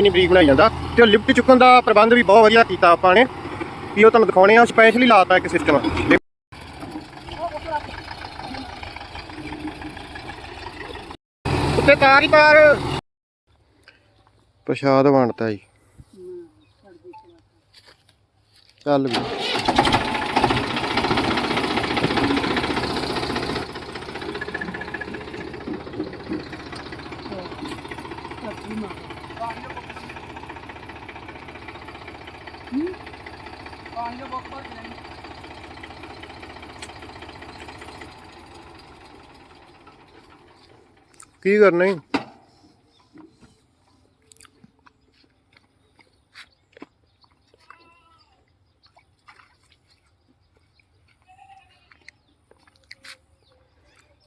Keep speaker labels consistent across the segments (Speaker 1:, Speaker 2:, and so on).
Speaker 1: ਨਹੀਂ ਬਰੀਕ ਬਣਾਈ ਜਾਂਦਾ ਤੇ ਉਹ ਲਿਫਟ ਚੁੱਕਣ ਦਾ ਪ੍ਰਬੰਧ ਵੀ ਬਹੁਤ ਵਧੀਆ ਕੀਤਾ ਆਪਾਂ ਨੇ ਵੀ ਉਹ ਤੁਹਾਨੂੰ ਦਿਖਾਉਣੇ ਆ ਸਪੈਸ਼ਲੀ ਲਾਤਾ ਇੱਕ ਸਿਸਟਮ ਉੱਤੇ ਤਾਰ ਹੀ ਤਾਰ। ਪ੍ਰਸ਼ਾਦ ਵੰਡਤਾ ਜੀ। ਚੱਲ ਵੀ। ਕੀ ਕਰਨਾ ਈ?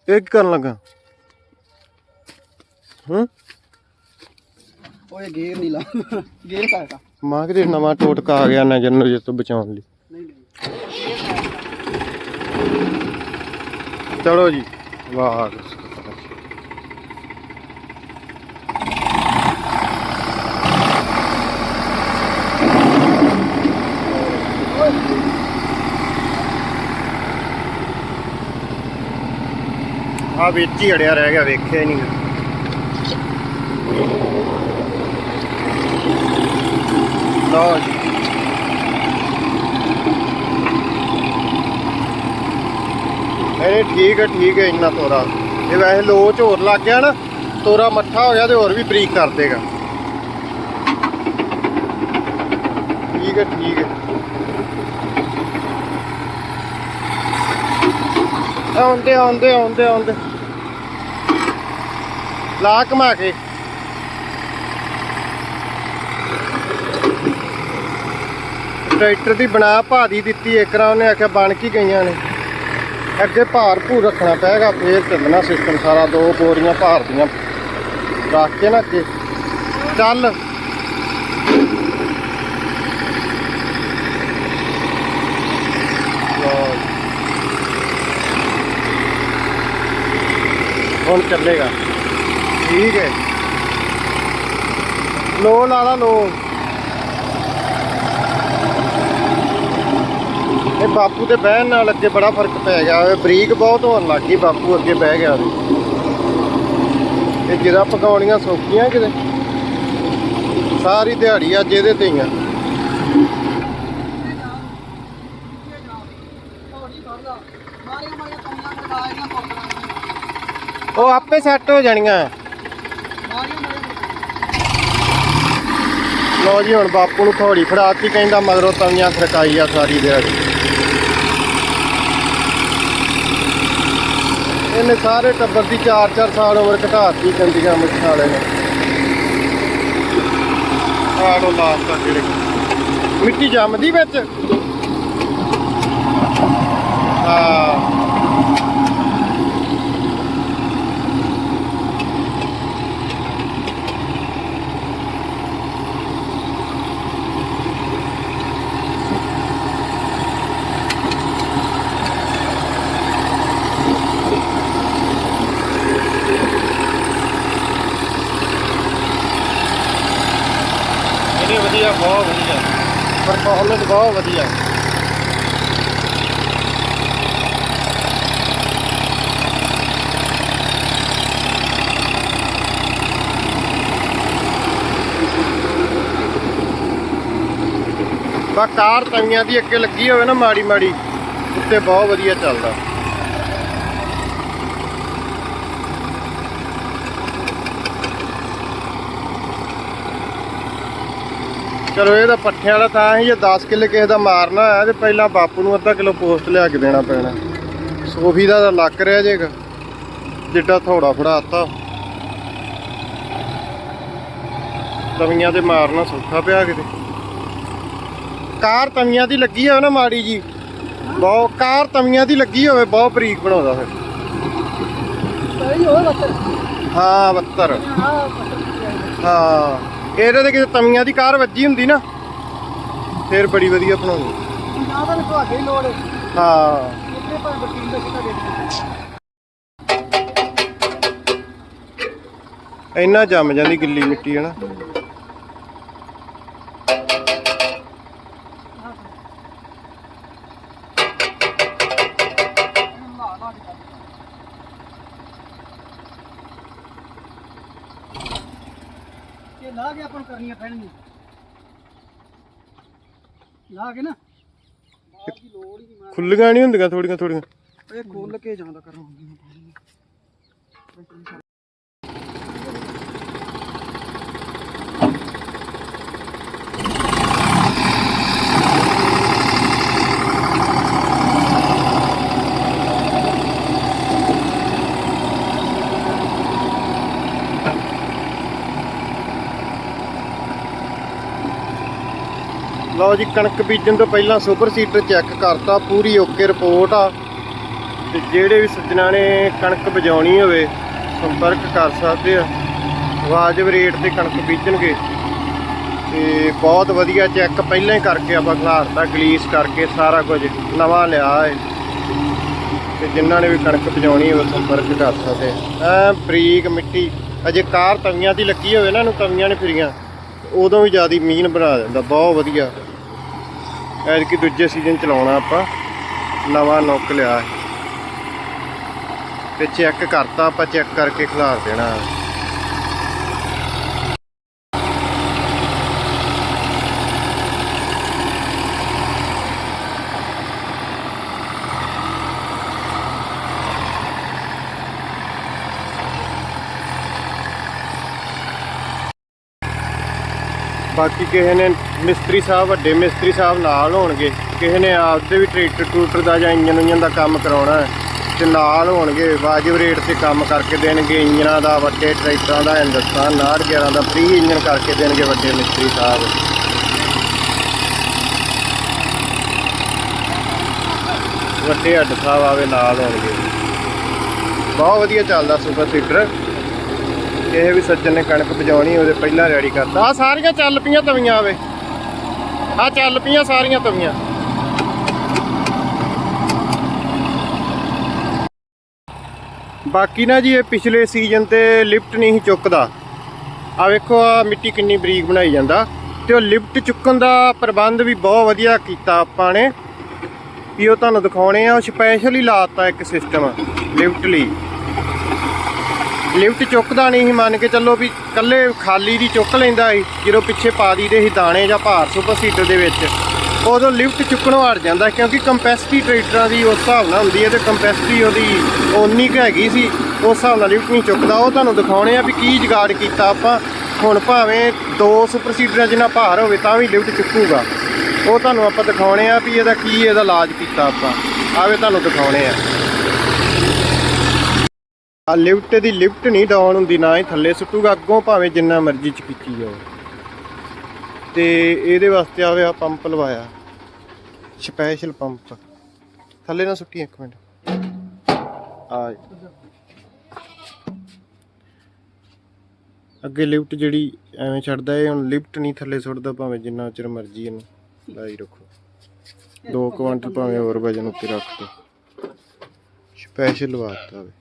Speaker 1: ਇਹ ਕੀ ਕਰਨ ਲੱਗਾ? ਹੂੰ?
Speaker 2: ਓਏ ਗੇਰ ਨਹੀਂ ਲਾ ਗੇਰ ਪਾਇਆ
Speaker 1: ਮਾਂ ਕਿਤੇ ਨਵਾਂ ਟੋਟਕਾ ਆ ਗਿਆ ਨਜ਼ਰ ਨੂੰ ਜਿਸ ਤੋਂ ਬਚਾਉਣ ਲਈ।
Speaker 2: ਨਹੀਂ ਨਹੀਂ।
Speaker 1: ਚਲੋ ਜੀ ਵਾਹ। ਆ ਵਿੱਚ ਹੀ ਅੜਿਆ ਰਹਿ ਗਿਆ, ਵੇਖਿਆ ਹੀ ਨਹੀਂ ਲਓ ਜੀ। ਨਹੀਂ ਠੀਕ ਹੈ ਠੀਕ ਹੈ ਇੰਨਾ ਤੋਰਾ। ਇਹ ਵੈਸੇ ਲੋਚ ਝੋਰ ਲੱਗ ਗਿਆ ਨਾ, ਤੋਰਾ ਮੱਠਾ ਹੋ ਗਿਆ ਤੇ ਹੋਰ ਵੀ ਬਰੀਕ ਕਰ ਦੇਗਾ। ਠੀਕ ਹੈ ਠੀਕ ਹੈ। ਆਉਂਦੇ ਆਉਂਦੇ ਆਉਂਦੇ ਆਉਂਦੇ। ਲਾ ਕਮਾ ਕੇ। ਟਰੈਕਟਰ ਦੀ ਬਣਾ ਭਾਦੀ ਦਿੱਤੀ ਏਕਰਾਂ ਉਹਨੇ ਆਖਿਆ, ਬਣ ਕੀ ਗਈਆਂ ਨੇ। ਅੱਗੇ ਭਾਰ ਭੂ ਰੱਖਣਾ ਪਏਗਾ ਫੇਰ ਚੱਲਣਾ ਸਿਸਟਮ ਸਾਰਾ, ਦੋ ਬੋਰੀਆਂ ਭਾਰ ਦੀਆਂ। ਰੱਖ ਕੇ ਨਾ ਅੱਗੇ। ਚੱਲ ਲਓ ਜੀ। ਹੁਣ ਚੱਲੇਗਾ। ਠੀਕ ਹੈ। ਲੋ, ਲਾ ਲਾ ਲੋ। ਇਹ ਬਾਪੂ ਦੇ ਬਹਿਣ ਨਾਲ ਅੱਗੇ ਬੜਾ ਫ਼ਰਕ ਪੈ ਗਿਆ। ਇਹ ਬਰੀਕ ਬਹੁਤ ਹੋਣ ਲੱਗ ਗਈ, ਬਾਪੂ ਅੱਗੇ ਬਹਿ ਗਿਆ ਇਹ ਜਿਹੜਾ ਪਕਾਉਣੀਆਂ ਸੌਖੀਆਂ ਕਿਤੇ। ਸਾਰੀ ਦਿਹਾੜੀ ਅੱਜ ਇਹਦੇ ਤੇ ਹੀ ਆ। ਉਹ ਆਪੇ ਸੈੱਟ ਹੋ ਜਾਣੀਆਂ। ਲੋ ਜੀ, ਹੁਣ ਬਾਪੂ ਨੂੰ ਥੋੜੀ ਫੜਾਤੀ, ਕਹਿੰਦਾ ਮਗਰੋਂ ਤਵੀਆਂ ਖੜਕਾਈ ਆ ਸਾਰੀ ਦਿਹਾੜੀ। ਇਹਨੇ ਸਾਰੇ ਟੱਬਰ ਦੀ 4-4 ਸਾਲ ਉਮਰ ਘਟਾਤੀ ਗੰਦੀਆਂ ਮੁੱਛਾਂ ਵਾਲੇ ਨੇ। ਆੜੋ ਲਾਸਟ ਆ ਜਿਹੜੇ ਮਿੱਟੀ ਜੰਮਦੀ ਵਿੱਚ। ਹਾਂ। ਪਰਫਾਰਮੈਂਸ ਬਹੁਤ ਵਧੀਆ। ਬਾ ਕਾਰ ਤਵੀਆਂ ਦੀ ਅੱਗੇ ਲੱਗੀ ਹੋਵੇ ਨਾ ਮਾੜੀ ਮਾੜੀ ਉੱਤੇ ਬਹੁਤ ਵਧੀਆ ਚੱਲਦਾ। ਚਲੋ ਇਹਦਾ ਪੱਠਿਆਂ ਵਾਲਾ ਤਾਂ ਹੀ ਜੇ 10 ਕਿੱਲੇ ਕਿਸੇ ਦਾ ਮਾਰਨਾ ਹੈ ਤੇ ਪਹਿਲਾਂ ਬਾਪੂ ਨੂੰ ਅੱਧਾ ਕਿਲੋ ਪੋਸਟ ਲਿਆ ਕੇ ਦੇਣਾ ਪੈਣਾ। ਸੋਫੀ ਦਾ ਤਾਂ ਲੱਕ ਰਿਹਾ ਜੇਗਾ। ਜਿੱਡਾ ਥੋੜਾ ਫੜਾਤਾ। ਤਵੀਆਂ ਤੇ ਮਾਰਨਾ ਸੌਖਾ ਪਿਆ ਕਿਤੇ। ਕਾਰ ਤਵੀਆਂ ਦੀ ਲੱਗੀ ਹੋਵੇ ਨਾ ਮਾੜੀ ਜੀ। ਬਹੁਤ ਕਾਰ ਤਵੀਆਂ ਦੀ ਲੱਗੀ ਹੋਵੇ ਬਹੁਤ ਬਰੀਕ ਬਣਾਉਂਦਾ ਫਿਰ। ਹਾਂ 72
Speaker 2: ਹਾਂ ਬੱਤਰ
Speaker 1: ਹਾਂ। ਇਹਦੇ ਤੇ ਕਿਤੇ ਤਵੀਆਂ ਦੀ ਕਾਰ ਵੱਜੀ ਹੁੰਦੀ ਨਾ ਫਿਰ ਬੜੀ ਵਧੀਆ ਬਣਾਉਂਦੀ।
Speaker 2: ਜ਼ਿਆਦਾ ਨੂੰ ਤੁਹਾਡੇ ਹੀ ਲੋੜ ਹੈ।
Speaker 1: ਹਾਂ।
Speaker 2: ਇੱਥੇ ਪਰ ਬਕੀਲ ਦਾ ਸਿੱਧਾ ਦੇ
Speaker 1: ਇੰਨਾ ਜੰਮ ਜਾਂਦੀ ਗਿੱਲੀ ਮਿੱਟੀ ਹੈ ਨਾ
Speaker 2: ਲਾ ਕੇ ਆਪਾਂ ਨੂੰ ਕਰਨੀਆਂ ਪੈਣਗੀਆਂ। ਲਾ ਕੇ ਨਾ। ਬਾਹਰ ਦੀ ਲੋੜ ਹੀ ਨਹੀਂ
Speaker 1: ਖੁੱਲੀਆਂ ਨਹੀਂ ਹੁੰਦੀਆਂ ਥੋੜੀਆਂ ਥੋੜੀਆਂ
Speaker 2: ਇਹ ਖੋਲ ਕੇ ਜਾਂਦਾ ਕਰਾਂਗੇ
Speaker 1: ਲਓ ਜੀ, ਕਣਕ ਬੀਜਣ ਤੋਂ ਪਹਿਲਾਂ ਸੁਪਰ ਸੀਟਰ ਚੈੱਕ ਕਰਤਾ, ਪੂਰੀ ਓਕੇ ਰਿਪੋਰਟ ਆ। ਤੇ ਜਿਹੜੇ ਵੀ ਸੱਜਣਾ ਨੇ ਕਣਕ ਬਜਾਉਣੀ ਹੋਵੇ, ਸੰਪਰਕ ਕਰ ਸਕਦੇ ਆ। ਵਾਜਬ ਰੇਟ ਤੇ ਕਣਕ ਬੀਜਣਗੇ। ਤੇ ਬਹੁਤ ਵਧੀਆ ਚੈੱਕ ਪਹਿਲਾਂ ਹੀ ਕਰਕੇ ਆਪਾਂ ਖਲਾਰਤਾ, ਗਲੀਸ ਕਰਕੇ ਸਾਰਾ ਕੁਝ ਨਵਾਂ ਲਿਆ ਹੈ। ਤੇ ਜਿਨ੍ਹਾਂ ਨੇ ਵੀ ਕਣਕ ਬਜਾਉਣੀ ਹੋਵੇ, ਸੰਪਰਕ ਕਰ ਸਕਦੇ ਆ। ਐ ਬਰੀਕ ਮਿੱਟੀ, ਅਜੇ ਕਾਰ ਤਵੀਆਂ ਦੀ ਲੱਗੀ ਹੋਵੇ ਨਾ, ਇਹਨੂੰ ਤਵੀਆਂ ਨੇ ਫਿਰੀਆਂ, ਉਦੋਂ ਵੀ ਜ਼ਿਆਦਾ ਮੀਨ ਬਣਾ ਦਿੰਦਾ, ਬਹੁਤ ਵਧੀਆ। ਐਤਕੀ ਦੂਜੇ ਸੀਜ਼ਨ ਚਲਾਉਣਾ ਆਪਾਂ ਨਵਾਂ ਨੁੱਕ ਲਿਆ ਹੈ। ਤੇ ਚੈੱਕ ਕਰਤਾ, ਆਪਾਂ ਚੈੱਕ ਕਰਕੇ ਖਿਲਾਰ ਦੇਣਾ ਬਾਕੀ ਕਿਸੇ ਨੇ ਮਿਸਤਰੀ ਸਾਹਿਬ, ਵੱਡੇ ਮਿਸਤਰੀ ਸਾਹਿਬ ਨਾਲ ਹੋਣਗੇ, ਕਿਸੇ ਨੇ ਆਪਦੇ ਵੀ ਟਰੈਕਟਰ ਟੂਟਰ ਦਾ ਜਾਂ ਇੰਜਨ ਇੰਜਨ ਦਾ ਕੰਮ ਕਰਾਉਣਾ ਹੈ, ਤੇ ਨਾਲ ਹੋਣਗੇ, ਵਾਜਬ ਰੇਟ ਤੇ ਕੰਮ ਕਰਕੇ ਦੇਣਗੇ ਇੰਜਨਾਂ ਦਾ, ਵੱਡੇ ਟਰੈਕਟਰਾਂ ਦਾ, ਹਿੰਦੁਸਤਾਨ 911 ਦਾ ਫ੍ਰੀ ਇੰਜਨ ਕਰਕੇ ਦੇਣਗੇ ਵੱਡੇ ਮਿਸਤਰੀ ਸਾਹਿਬ। ਵੱਡੇ ਹੱਡ ਸਾਹਿਬ ਆਵੇ ਨਾਲ ਹੋਣਗੇ। ਬਹੁਤ ਵਧੀਆ ਚੱਲਦਾ ਸੁਪਰ ਸੀਟਰ। ਕਿਸੇ ਵੀ ਸੱਜਣ ਨੇ ਕਣਕ ਬਜਾਉਣੀ ਉਹਦੇ ਪਹਿਲਾਂ ਰੈਡੀ ਕਰਤਾ। ਆ ਸਾਰੀਆਂ ਚੱਲ ਪਈਆਂ ਤਵੀਆਂ ਆਵੇ ਆ ਚੱਲ ਪਈਆਂ ਸਾਰੀਆਂ ਤਵੀਆਂ। ਬਾਕੀ ਨਾ ਜੀ, ਇਹ ਪਿਛਲੇ ਸੀਜ਼ਨ ਤੇ ਲਿਫਟ ਨਹੀਂ ਸੀ ਚੁੱਕਦਾ। ਆ ਵੇਖੋ ਆ ਮਿੱਟੀ ਕਿੰਨੀ ਬਰੀਕ ਬਣਾਈ ਜਾਂਦਾ। ਤੇ ਉਹ ਲਿਫਟ ਚੁੱਕਣ ਦਾ ਪ੍ਰਬੰਧ ਵੀ ਬਹੁਤ ਵਧੀਆ ਕੀਤਾ ਆਪਾਂ ਨੇ। ਵੀ ਉਹ ਤੁਹਾਨੂੰ ਦਿਖਾਉਣੇ ਆ, ਉਹ ਸਪੈਸ਼ਲੀ ਲਾਤਾ ਇੱਕ ਸਿਸਟਮ ਲਿਫਟ ਲਈ। ਲਿਫਟ ਚੁੱਕਦਾ ਨਹੀਂ ਸੀ, ਮੰਨ ਕੇ ਚੱਲੋ ਵੀ ਕੱਲੇ ਖਾਲੀ ਦੀ ਚੁੱਕ ਲੈਂਦਾ ਸੀ, ਜਦੋਂ ਪਿੱਛੇ ਪਾ ਦੀਦੇ ਸੀ ਦਾਣੇ ਜਾਂ ਭਾਰ ਸੁਪਰ ਸੀਟਰ ਦੇ ਵਿੱਚ, ਉਦੋਂ ਲਿਫਟ ਚੁੱਕਣੋਂ ਹਟ ਜਾਂਦਾ ਕਿਉਂਕਿ ਕੰਪੈਸਿਟੀ ਟਰੈਕਟਰਾਂ ਦੀ ਉਸ ਹਿਸਾਬ ਨਾਲ ਹੁੰਦੀ ਹੈ ਤੇ ਕੰਪੈਸਿਟੀ ਉਹਦੀ ਓਨੀ ਕੁ ਹੈਗੀ ਸੀ, ਉਸ ਹਿਸਾਬ ਨਾਲ ਲਿਫਟ ਨਹੀਂ ਚੁੱਕਦਾ। ਉਹ ਤੁਹਾਨੂੰ ਦਿਖਾਉਣੇ ਆ ਵੀ ਕੀ ਜੁਗਾੜ ਕੀਤਾ ਆਪਾਂ, ਹੁਣ ਭਾਵੇਂ ਦੋ ਸੁਪਰ ਸੀਟਰਾਂ ਜਿੰਨਾ ਭਾਰ ਹੋਵੇ ਤਾਂ ਵੀ ਲਿਫਟ ਚੁੱਕੂਗਾ। ਉਹ ਤੁਹਾਨੂੰ ਆਪਾਂ ਦਿਖਾਉਣੇ ਆ ਵੀ ਇਹਦਾ ਕੀ ਇਹਦਾ ਇਲਾਜ ਕੀਤਾ ਆਪਾਂ ਆਵੇ ਤੁਹਾਨੂੰ ਦਿਖਾਉਣੇ ਆ। ਆ ਲਿਫਟ ਦੀ ਲਿਫਟ ਨਹੀਂ ਡਾਊਨ ਹੁੰਦੀ, ਨਾ ਹੀ ਥੱਲੇ ਸੁੱਟੂਗਾ, ਅੱਗੋਂ ਭਾਵੇਂ ਜਿੰਨਾ ਮਰਜ਼ੀ ਚ ਜਾਓ। ਤੇ ਇਹਦੇ ਵਾਸਤੇ ਆਵੇ ਆ ਪੰਪ ਲਵਾਇਆ। Special pump. ਥੱਲੇ ਨਾ ਸੁੱਟੀ ਇੱਕ ਮਿੰਟ। ਆ। ਅੱਗੇ ਲਿਫਟ ਜਿਹੜੀ ਐਵੇਂ ਛੱਡਦਾ, ਇਹ ਹੁਣ ਲਿਫਟ ਨਹੀਂ ਥੱਲੇ ਸੁੱਟਦਾ, ਭਾਵੇਂ ਜਿੰਨਾ ਚਿਰ ਮਰਜ਼ੀ ਇਹਨੂੰ ਲਾਈ ਰੱਖੋ। 2 ਕੁਆਂਟਲ ਭਾਵੇਂ ਹੋਰ ਵਜਨ ਉੱਤੇ ਰੱਖ ਦੋ। ਸਪੈਸ਼ਲ ਲਵਾਤਾ ਵੇ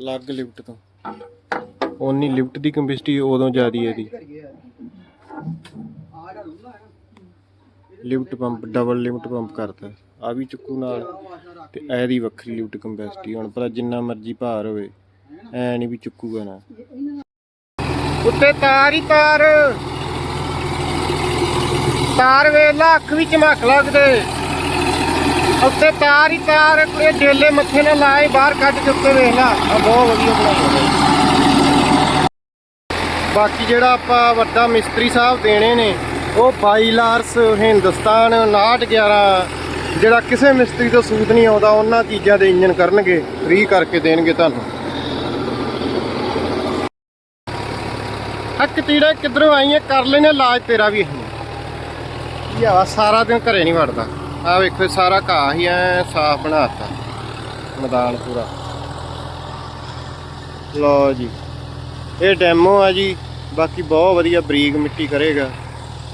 Speaker 1: ਲੱਗ ਲਿਫਟ ਤੋਂ। ਓਨੀ ਲਿਫਟ ਦੀ ਕੰਪੈਸਿਟੀ ਉਦੋਂ ਜ਼ਿਆਦੀ ਹੈ
Speaker 2: ਲੂਗਾ
Speaker 1: lift pump double lift pump ਕਰਤਾ। ਆ ਵੀ ਚੁੱਕੂ ਨਾਲ ਤੇ ਇਹਦੀ ਵੱਖਰੀ ਲਿਫਟ ਕੰਪੈਸਿਟੀ ਹੁਣ ਭਲਾ ਜਿੰਨਾ ਮਰਜ਼ੀ ਭਾਰ ਹੋਵੇ ਐ ਨਹੀਂ ਵੀ ਚੁੱਕੂਗਾ ਨਾ। ਉੱਤੇ ਤਾਰ ਹੀ ਤਾਰ। ਤਾਰ ਵੇਲਾ ਅੱਖ ਵੀ ਚਮਕ ਲੱਗਦੇ। ਉੱਤੇ ਤਾਰ ਹੀ ਤਾਰ ਕੁੜੇ ਡੇਲੇ ਮੱਥੇ ਨਾਲ ਲਾਏ ਬਾਹਰ ਕੱਢ ਕੇ ਉੱਤੇ ਵੇਖ ਲਾ। ਆ ਬਹੁਤ ਵਧੀਆ ਬਣਾਇਆ ਬਾਕੀ ਜਿਹੜਾ ਆਪਾਂ ਵੱਡਾ ਮਿਸਤਰੀ ਸਾਹਿਬ ਦੇਣੇ ਨੇ, ਉਹ ਬਾਈਲਾਰਸ ਹਿੰਦੁਸਤਾਨ 911 ਜਿਹੜਾ ਕਿਸੇ ਮਿਸਤਰੀ ਤੋਂ ਸੂਤ ਨਹੀਂ ਆਉਂਦਾ, ਉਹਨਾਂ ਚੀਜ਼ਾਂ ਦੇ ਇੰਜਨ ਕਰਨਗੇ ਫ੍ਰੀ ਕਰਕੇ ਦੇਣਗੇ ਤੁਹਾਨੂੰ। ਹੱਕ ਤੀੜਾ ਕਿੱਧਰੋਂ ਆਈਆਂ, ਕਰ ਲੈਣੇ ਇਲਾਜ ਤੇਰਾ ਵੀ ਇਹ ਯਾ ਸਾਰਾ ਦਿਨ ਘਰੇ ਨਹੀਂ ਵੜਦਾ। ਆ ਵੇਖੋ ਸਾਰਾ ਘਾਹ ਹੀ ਐ, ਸਾਫ਼ ਬਣਾਤਾ ਮੈਦਾਨ ਪੂਰਾ। ਲਓ ਜੀ। ਇਹ ਡੈਮੋ ਆ ਜੀ। ਬਾਕੀ ਬਹੁਤ ਵਧੀਆ ਬਰੀਕ ਮਿੱਟੀ ਕਰੇਗਾ।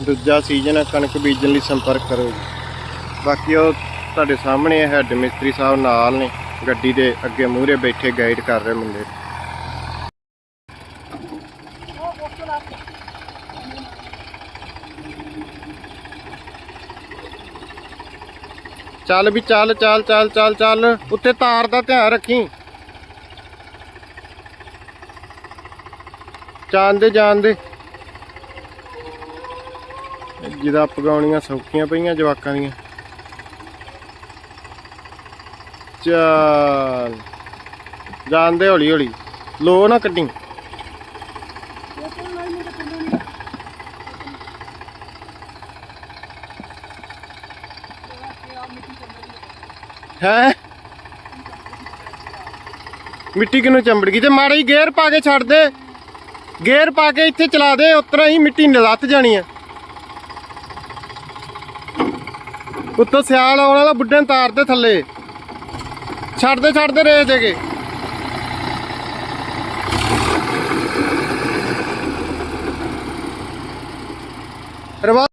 Speaker 1: ਦੂਜਾ ਸੀਜ਼ਨ ਹੈ ਕਣਕ ਬੀਜਣ ਲਈ ਸੰਪਰਕ ਕਰੋ ਜੀ। ਬਾਕੀ ਉਹ ਤੁਹਾਡੇ ਸਾਹਮਣੇ ਹੈੱਡ ਮਿਸਤਰੀ ਸਾਹਿਬ ਨਾਲ ਨੇ। ਗੱਡੀ ਦੇ ਅੱਗੇ ਮੂਹਰੇ ਬੈਠੇ ਗਾਈਡ ਕਰ ਰਹੇ ਮੁੰਡੇ। ਚੱਲ ਵੀ ਚੱਲ ਚੱਲ ਚੱਲ ਚੱਲ ਚੱਲ। ਉੱਤੇ ਤਾਰ ਦਾ ਧਿਆਨ ਰੱਖੀ। ਜਾਣ ਜਾਣਦੇ ਜਾਣ ਦੇ। ਜਿਹਦਾ ਪਗਾਉਣੀਆਂ ਸੌਖੀਆਂ ਪਈਆਂ ਜਵਾਕਾਂ ਦੀਆਂ। ਚੱਲ। ਜਾਣ ਹੌਲੀ ਹੌਲੀ ਲੋ ਨਾ ਕੱਢੀ। ਹੈ? ਮਿੱਟੀ ਕਿਨੂੰ ਚੰਬੜ ਗਈ ਤੇ ਮਾੜਾ ਹੀ ਗੇਅਰ ਪਾ ਕੇ ਛੱਡ ਦੇ, ਗੇਅਰ ਪਾ ਕੇ ਇੱਥੇ ਚਲਾ ਦੇ ਉਤਰਾ ਹੀ ਮਿੱਟੀ ਲੱਤ ਜਾਣੀ ਆ। ਉੱਤੋਂ ਸਿਆਲ ਆਉਣ ਵਾਲਾ ਬੁੱਢੇ ਤਾਰ ਦੇ ਥੱਲੇ। ਛੱਡਦੇ ਛੱਡਦੇ ਰੇਸ ਦੇਗੇ ਰਵਾ